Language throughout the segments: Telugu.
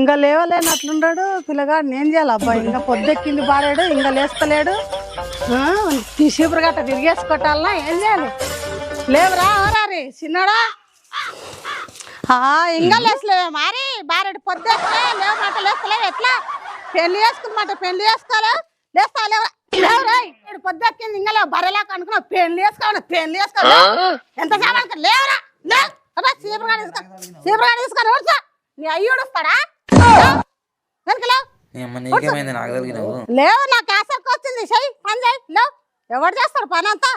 ఇంకా లేవలేనట్లున్నాడు పిల్లగాడు నేను చేయాలి అబ్బాయి ఇంకా పొద్దెక్కింది బాడాడు ఇంకా లేస్తలేడు. ఆ, గట్ట తిరిగేసుకోటాలనా ఏం చేయాలి? లేవురా ఎవరారి చిన్నడా? ఆ, ఇంకా లేసలేవే మరి? బారెడు మేము మాట లేస్తలేవు? ఎట్లా? పెళ్ళి చేసుకున్నమాట పెళ్ళి చేసుకోలే లేస్తా లేవరా? లేవురా పొద్దెక్కింది ఇంకా లేవు? బర్రెలాక అనుకున్నావు పెళ్ళి చేసుకోవాలి పెళ్ళి చేసుకోవాలి? ఎంత సామాన్ లేవరా లే అబ్బా, చీపురు గాడి తీసుకో చీపురు తీసుకొని నీ అయ్యోడు నీకేమైంది? నాకు తగిలినావు లేవు నా క్యాసర్కి వచ్చింది. చెయ్యి పని చేయి లేవు ఎవరు చేస్తారు పని అంతా?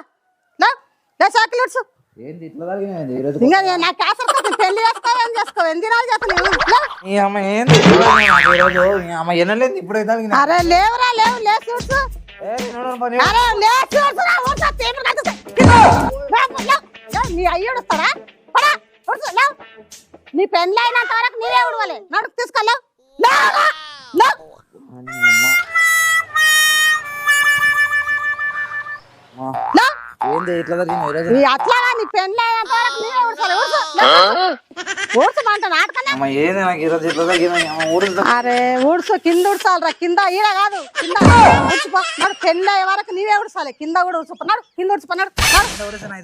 లేవు లే సైకిల్ ఉడ్చు ఏంది ఇట్లా తగిలినది ఈరోజు ఇంకా నేను నా క్యాసర్కి వచ్చింది. పెళ్ళి చేసుకో ఏం చేసుకో? ఎన్ని దినాలు చేస్తాను లేవు నీ అమ్మ ఏంది ఇట్లా తగిలినావు ఈరోజు నీ అమ్మ ఎన్నలేదు ఇప్పుడే తగిలినా అరే లేవురా లేవు. అరే గాడి తీసుకో. లేవు, లేవు, లేవు, నీ అయ్యోడు పడా. ఉడ్చు లేవు నీ పెళ్ళి అయినంత వరకు నీవే ఉడవాలి. నడుకు తీసుకోలేవు ఏంది ఇట్లా అట్లా నీ పెళ్ళి అయ్యేంత వరకు నీవే ఉడసాలి అరే ఊడ్చు కింద ఉడసాలరా కింద ఈడ కాదు కింద. ఉడ్చుపో నడు పెళ్ళి వరకు నీవే ఉడసాలి కింద కూడా ఉడ్చుపో నడు కింద ఉడ్చుపో నడు నడు. ఊడిస్తే నా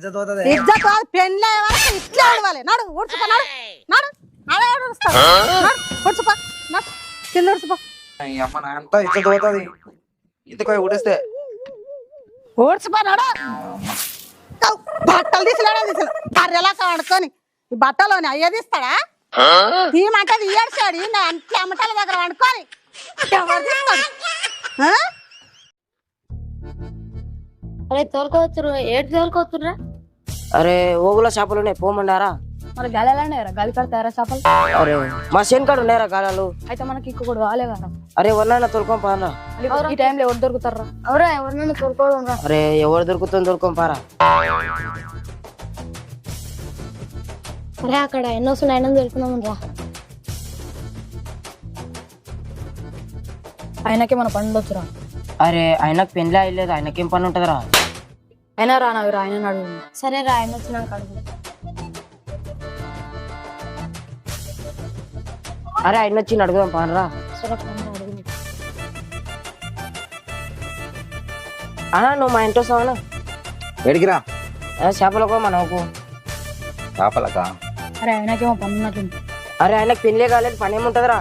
ఇజ్జత్ కాదు పెళ్ళి వరకు ఇట్లా ఉడవాలి నడు ఉడ్చుపో నడు అదే ఉడుస్తాడు నడు ఉడ్చుపో నడు కింద ఉడ్చుపో ఈ అమ్మ నా అంతా ఇజ్జత్ పోతుంది. ఇంతకు ఊడిస్తే. ఊడ్చుపో నడు. కౌ, బట్టలు కర్రెలా కడుకొని ఈ బట్టలోని అయ్యే తీస్తాడా? తీయమంటే తీయడిచాడు ఈయన అంతే అమ్మటాల దగ్గర ఎవరు ఆ? అరే తోలుకోవచ్చు ఏడు తోలుకోవచ్చురా అరే ఓగుల చేపలు ఉన్నాయి. పోమండారా? మరి గాలిలానే గాలి కడతారా చేపలు అరే మా చేనుకాడు ఉన్నాయరా గాలాలు? అయితే మనకి ఇంకో కూడా రాలే కదా అరే వన్నా తొలుకోం పారా ఈ టైంలో ఎవరు దొరుకుతారా ఎవరా ఎవరినైనా తోలుకోవడం అరే ఎవరు దొరుకుతుందో దొరుకోం పారా. అరే అక్కడ ఎన్నో వస్తున్నాయి అయినా దొరుకుతున్నాం రా. ఆయనకే మన పనులు వచ్చురా? అరే ఆయనకు పెళ్ళి అయ్యలేదు ఆయనకేం పని ఉంటదిరా? అయినా రా నాకు రా ఆయన అడుగు. సరే రా ఆయన వచ్చినాక అడుగు. అరే ఆయన వచ్చి అడుగుదాం పానరా సరే పని అడుగు అన్నా నువ్వు మా ఇంట్లో వస్తావా ఎడిగిరా చేపలకు మనకు చేపలకా? అరే ఆయనకేమో పని ఉన్నట్టుంది. అరే ఆయనకు పెళ్ళే కాలేదు పని ఏముంటదిరా?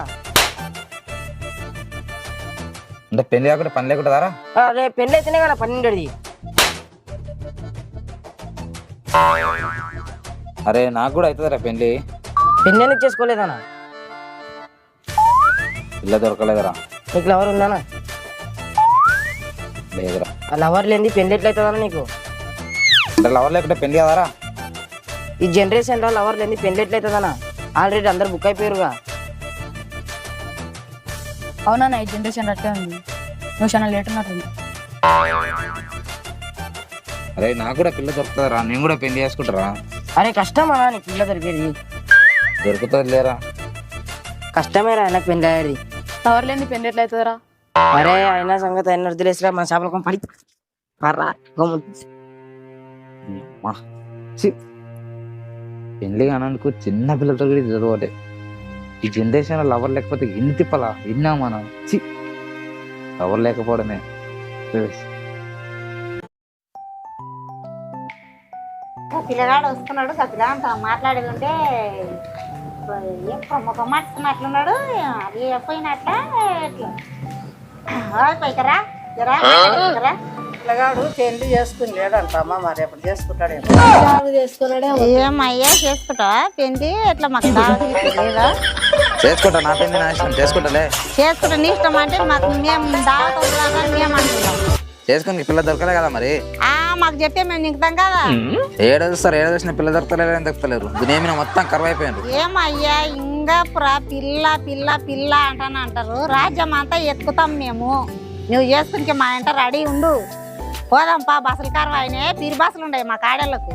అంటే పెళ్ళి కాకుండా పని లేకుంటుందారా అరే పెళ్ళి అయితేనే కదా పని ఉండేది. అరే నాకు కూడా అవుతుందిరా పెళ్ళి. పెళ్ళి ఎందుకు చేసుకోలేదన్నా? పిల్ల దొరకలేదురా. నీకు లవర్ ఉందానా లేదురా. ఆ లవర్ లేని పెళ్ళి ఎట్లయితుందన్నా నీకు? అంటే లవర్ లేకుంటే పెళ్ళి కదారా? ఈ జనరేషన్లో లవర్ లేని పెళ్ళి ఎట్లయితుందన్నా? ఆల్రెడీ అందరు బుక్ అయిపోయారుగా అవునా ఈ జనరేషన్ అట్లే ఉంది. నువ్వు చాలా లేట్ ఉన్నట్టుంది అరే నాకు కూడా పిల్ల దొరుకుతుందిరా. నేను కూడా పెళ్ళి చేసుకుంటారా? అరే కష్టమా నీ పిల్ల దొరికేది. దొరుకుతుంది లేరా కష్టమేరా ఆయనకు పెళ్ళి అయ్యేది. ఎవరు లేని పెళ్ళి ఎట్లయితుందిరా? అరే అయినా సంగతి అయిన వదిలేసిరా మన చేపల పడి. పర్రా. పెళ్ళి కాననుకో చిన్న పిల్లలతో కూడా చదవలే. ఈ జనరేషన్ లవర్ లేకపోతే ఎన్ని తిప్పలా? విన్నా మనం చి లవర్ లేకపోవడమే. పిల్లగాడు వస్తున్నాడు గతిగా అంత మాట్లాడేది ఉంటే ఏం కొమ్మ అది పోయినట్ట? ఎట్లా పైకరా జరా పిల్లగాడు పెళ్ళి చేసుకుని లేడంటమ్మా మరి ఎప్పుడు చేసుకుంటాడు చేసుకున్నాడే ఏమయ్యా చేసుకుంటావా? పెళ్ళి ఎట్లా మాకు దావత్ గిట్ల లేదా? చేసుకుంటా నా పెళ్ళి నా ఇష్టం. చేసుకుంటాలే. చేసుకుంటే నీ ఇష్టం అంటే మాకు మేము దావత్ వద్దురాదని మేము అంటున్నాం. చేసుకుని పిల్ల దొరకలే కదా మరి? ఆ మాకు చెప్తే మేము నింకుతాం కదా. ఏడు చూస్తారు ఏడు చూసిన పిల్ల దొరకలేరు ఏం దొరకలేరు దీని మొత్తం కరువు అయిపోయారు ఏమయ్యా ఇంకా పురా పిల్ల పిల్ల పిల్ల అంటాను అంటారు. రాజ్యం అంతా ఎత్తుకుతాం మేము. నువ్వు చేసుకుంటే మా ఇంట రెడీ ఉండు. పోదాంపా బస్సులు కరువు అయినాయి. పిరి బస్సులు ఉన్నాయి మా కాడళ్ళకు.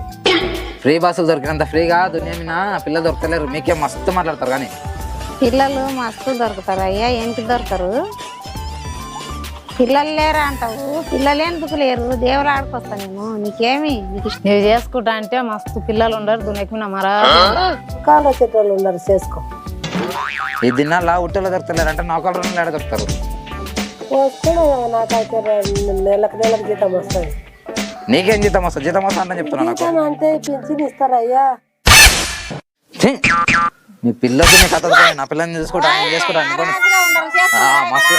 ఫ్రీ బస్సులు దొరికినంత ఫ్రీగా దునియా పిల్ల దొరకలేరు మీకే మస్తు మాట్లాడతారు కానీ. పిల్లలు మస్తు దొరుకుతారు. అయ్యా ఏంటి దొరకరు పిల్లలు లేరా అంటావు? పిల్లలు ఎందుకు లేరు? దేవుడు ఆడుకొస్తా నేను. నీకేమి? నీకు ఇష్టం? నువ్వు చేసుకుంటా అంటే మస్తు పిల్లలు ఉండరు దున్నెక్కిన మరా కాలు వచ్చేటోళ్ళు ఉన్నారు చేసుకో. ఈ దినాల్లో ఉట్టెలో దొరుకుతలేరు అంటే నౌకలు రెండు దొరుకుతారు. వస్తుంది కదా నాకైతే రె- నెలకు నెలకు జీతం వస్తుంది నీకేం జీతం వస్తుంది? జీతం వస్తా అంటే చెప్తున్నా నాకు. జీతం అంటే పింఛన్ ఇస్తారా అయ్యా ఛీ! మీ పిల్లకి నీ కథ నా పిల్లని చూసుకుంటా ఆ, మస్తు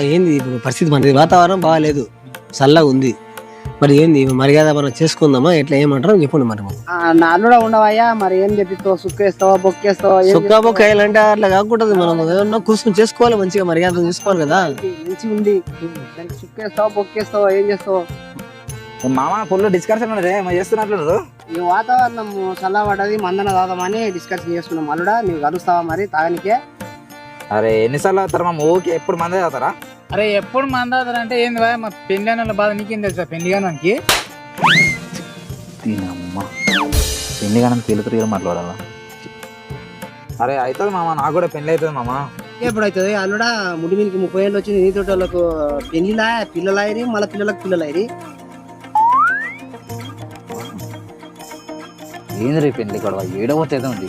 ఏంది ఇప్పుడు పరిస్థితి మనది వాతావరణం బాగాలేదు. చల్లగా ఉంది. మరి ఏంది మర్యాద మనం చేసుకుందామా? ఎట్లా ఏమంటారు చెప్పండి మరి. నాలుడా ఉండవయ్యా మరి ఏం చెప్పిస్తావు సుక్కేస్తావా బొక్కేస్తావా సుక్క బొక్క వేయాలంటే అట్లా కాకుండా మనం. ఏమన్నా కూర్చొని చేసుకోవాలి మంచిగా మర్యాద చేసుకోవాలి కదా. మంచి ఉంది. సుక్కేస్తావా బొక్కేస్తావా ఏం చేస్తావు? మామ ఫుల్ డిస్కషన్ ఉన్నదే చేస్తున్నట్లు ఈ వాతావరణం చల్లబడ్డది మందన తాగుదామని డిస్కషన్ చేసుకున్నాం. అల్లుడా నీవు కలుస్తావా మరి తాగనికే? అరే ఎన్నిసార్లు అవుతారు మా ఊరికి ఎప్పుడు మందే అవుతారా అరే ఎప్పుడు మందాదరు అంటే ఏంది భయ మా పెళ్ళి అన్న బాధ నీకేం తెలుసా? పెళ్ళి కానానికి? దీనమ్మ పెళ్ళి కానీ తెలుగు మాట్లాడాలా? అరే అవుతుంది మామ నాకు కూడా పెళ్ళి అవుతుంది మామ. ఎప్పుడు అవుతుంది అల్లుడా ముడి మీదకి ముప్పై ఏళ్ళు వచ్చింది. నీతో వాళ్ళకు పెళ్ళిలా పిల్లలైరి మళ్ళీ పిల్లలకు పిల్లలైరి ఏంది రే పెళ్ళి గొడవ? ఏడవతేదో ఉంది.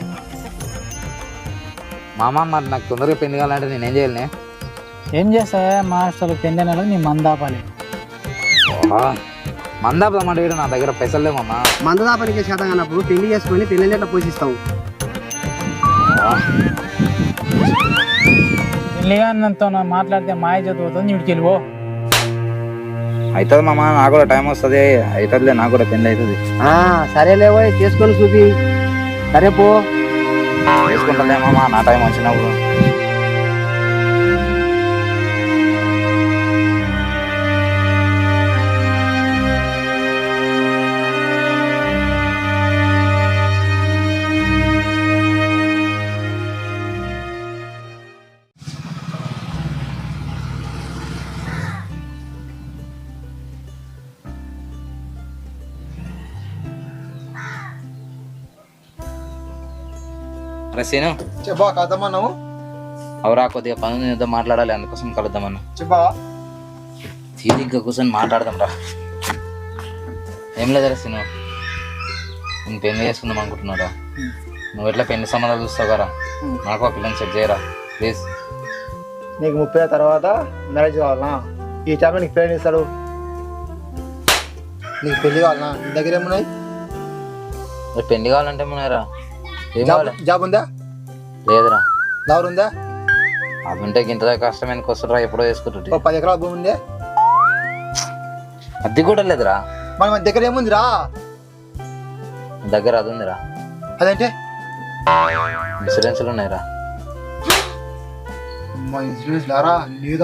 మామ మరి నాకు తొందరగా పెళ్ళి కావాలంటే నేను ఏం చేయాలి ఏం చేస్తా? మా హాస్టల్ పెళ్ళి నెలకు నీ మందాపాలి మందాపుదామంటే వీడు నా దగ్గర పైసలు లేవు మామ. మందదాపనికి శాతం అన్నప్పుడు పెళ్ళి చేసుకొని పెళ్ళి ఎట్లా పోషిస్తావు. పెళ్ళి కానంతో మాట్లాడితే మాయ చదువుతుంది నీటికి వెళ్ళిపో. అవుతుంది మామ నాకు కూడా టైం వస్తుంది. అవుతుందిలే నాకు కూడా పెళ్ళి అవుతుంది సరేలేవో చేసుకొని చూపి. సరే పో. వేసుకుంటుందేమో మా నా టైం వచ్చినప్పుడు అరే సీను చెప్పా కదమ్మన్నావు అవరా కొద్దిగా పని ఉంది, ఏదో మాట్లాడాలి అందుకోసం కలుద్దామన్నా. చెప్పా తీరిగ్గా కూర్చొని మాట్లాడదాం రా ఏం లేదురా సీను నేను పెళ్ళి చేసుకుందాం అనుకుంటున్నారా? నువ్వు ఎట్లా పెళ్ళి సంబంధాలు చూస్తావు కదా? నాకు ఒక పిల్లని సెట్ చేయరా? ప్లీజ్ నీకు ముప్పై తర్వాత మ్యారేజ్ కావాలనా? ఈ టైంలో నీకు పెళ్ళి ఇస్తాడు నీకు పెళ్ళి కావాలనా? నీ దగ్గర ఏమున్నాయి? పెళ్ళి కావాలంటే ఏమన్నారా ఏం జాబ్ కావాలి? జాబ్ ఉందా? లేదురా. దావర్ ఉందా? అది ఉంటే ఇంత కష్టం ఎందుకు వస్తుందిరా? ఎప్పుడో ఓ వేసుకుంటుంటే పది ఎకరాల భూమి ఉందే? అది కూడా లేదురా. మరి మన దగ్గర ఏముందిరా? దగ్గర అది ఉందిరా. అదంటే? ఇన్సూరెన్స్లు ఉన్నాయిరా. మా ఇన్సూరెన్స్ లారా లేదు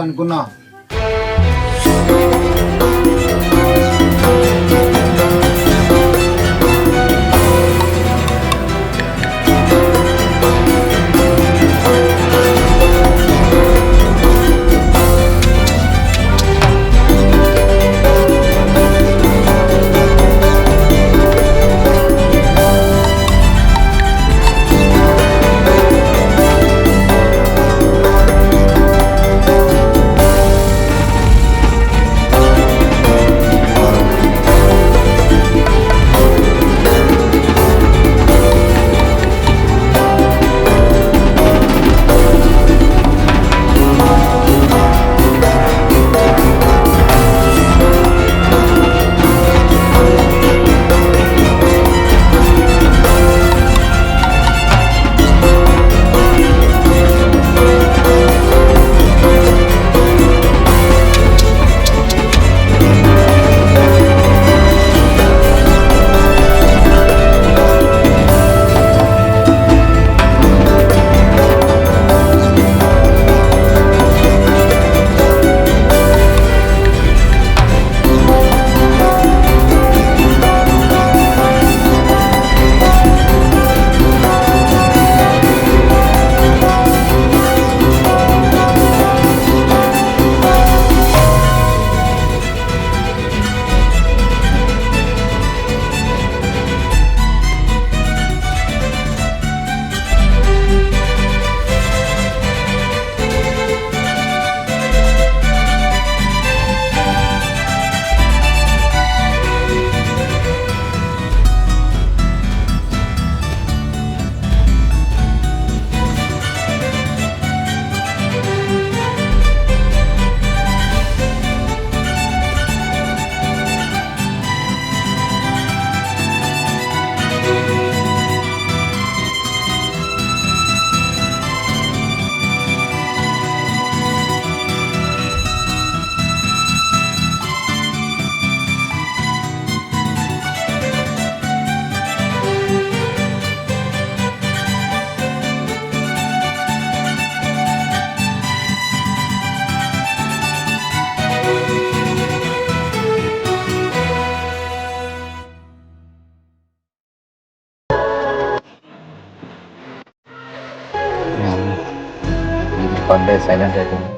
పండే సైలెంట్ అయిపోయింది.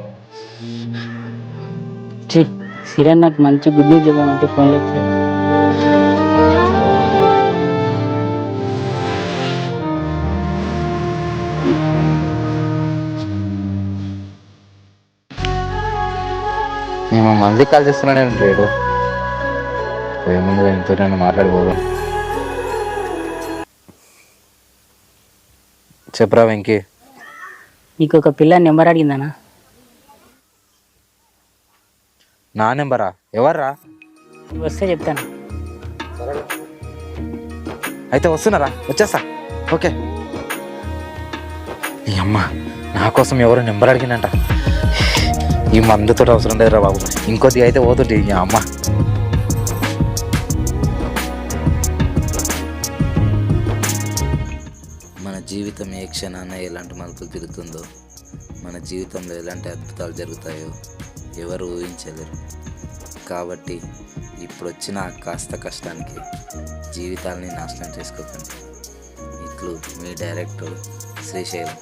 సిరియన్ నాకు మంచి గుడ్ న్యూస్ చెప్పమంటే ఫోన్లో మేము మంది కాల్ చేస్తున్నానే పోయే ముందు ఎంతో నేను మాట్లాడిపోదాం చెప్పరా వెంకీ? నీకు ఒక పిల్ల నెంబర్ అడిగిందనా? నా నెంబరా? ఎవర్రా? నువ్వు వస్తే చెప్తాను. అయితే వస్తున్నారా? వచ్చేస్తా. ఓకే. నీ అమ్మ నా కోసం ఎవరు నెంబర్ అడిగిందంట? ఈ మందుతో అవసరం లేదురా బాబు. ఇంకొద్ది అయితే పోతుంటే ఈ అమ్మ. జీవితం ఏ క్షణాన ఎలాంటి మలుపులు తిరుగుతుందో మన జీవితంలో ఎలాంటి అద్భుతాలు జరుగుతాయో ఎవరు ఊహించలేరు. కాబట్టి ఇప్పుడు వచ్చిన కాస్త కష్టానికి జీవితాలని నాశనం చేసుకోకండి. ఇట్లు మీ డైరెక్టర్ శ్రీశైలం.